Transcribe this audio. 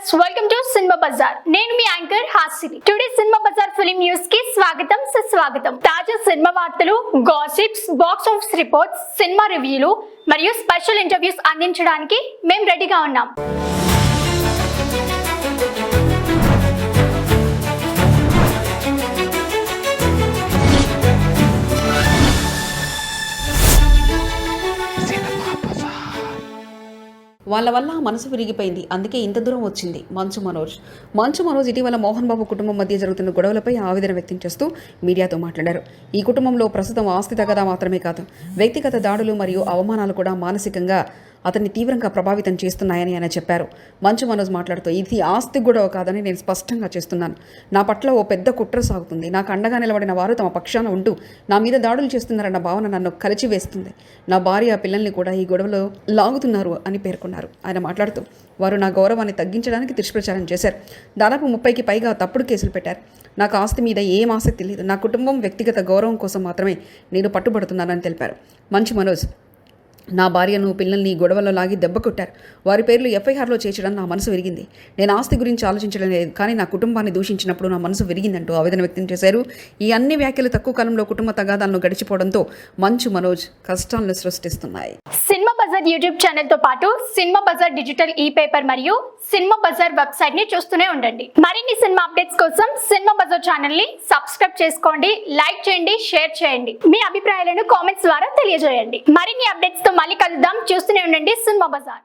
Viewers welcome to Cinema Bazaar నేను మీ anchor Hasini. Today Cinema Bazaar film న్యూస్కి స్వాగతం సుస్వాగతం. తాజా సినిమా వార్తలు gossips box office reports cinema రివ్యూలు మరియు స్పెషల్ ఇంటర్వ్యూస్ అందించడానికి మేము రెడీగా ఉన్నాం. వాళ్ళ వల్ల మనసు విరిగిపోయింది. అందుకే ఇంత దూరం వచ్చింది మంచు మనోజ్. మంచు మనోజ్ ఇటీవల మోహన్ బాబు కుటుంబం మధ్య జరుగుతున్న గొడవలపై ఆవేదన వ్యక్తం చేస్తూ మీడియాతో మాట్లాడారు. ఈ కుటుంబంలో ప్రస్తుతం ఆస్తి తగదా మాత్రమే కాదు వ్యక్తిగత దాడులు మరియు అవమానాలు కూడా మానసికంగా అతన్ని తీవ్రంగా ప్రభావితం చేస్తున్నాయని ఆయన చెప్పారు. మంచు మనోజ్ మాట్లాడుతూ ఇది ఆస్తి గొడవ కాదని నేను స్పష్టంగా చేస్తున్నాను. నా పట్ల ఓ పెద్ద కుట్ర సాగుతుంది. నాకు అండగా నిలబడిన వారు తమ పక్షాన ఉంటూ నా మీద దాడులు చేస్తున్నారన్న భావన నన్ను కలిచివేస్తుంది. నా భార్య పిల్లల్ని కూడా ఈ గొడవలో లాగుతున్నారు అని పేర్కొన్నారు. ఆయన మాట్లాడుతూ వారు నా గౌరవాన్ని తగ్గించడానికి దుష్ప్రచారం చేశారు. దాదాపు ముప్పైకి పైగా తప్పుడు కేసులు పెట్టారు. నాకు ఆస్తి మీద ఏం ఆసక్తి లేదు. నా కుటుంబం వ్యక్తిగత గౌరవం కోసం మాత్రమే నేను పట్టుబడుతున్నానని తెలిపారు. మంచు మనోజ్ నా భార్యను పిల్లల్ని గొడవలో లాగి దెబ్బ కొట్టారు. వారి పేర్లు ఎఫ్ఐఆర్లో చేర్చడం నా మనసు విరిగింది. నేను ఆస్తి గురించి ఆలోచించడం లేదు కానీ నా కుటుంబాన్ని దూషించినప్పుడు నా మనసు విరిగిందంటూ ఆవేదన వ్యక్తం చేశారు. ఈ అన్ని వ్యాఖ్యలు తక్కువ కాలంలో కుటుంబ తగాదాలను గడిచిపోవడంతో మంచు మనోజ్ కష్టాలను సృష్టిస్తున్నాయి. బజార్ యూట్యూబ్ ఛానల్తో పాటు Cinema Bazaar digital e paper మరియు సినిమా బజార్ వెబ్సైట్ని చూస్తూనే ఉండండి. మరిన్ని సినిమా అప్డేట్స్ కోసం సినిమా బజార్ ఛానల్ని సబ్స్క్రైబ్ చేసుకోండి లైక్ చేయండి షేర్ చేయండి. మీ అభిప్రాయాలను కామెంట్స్ ద్వారా తెలియజేయండి. మరిన్ని అప్డేట్స్తో మళ్ళీ కలుద్దాం. చూస్తూనే ఉండండి సినిమా బజార్.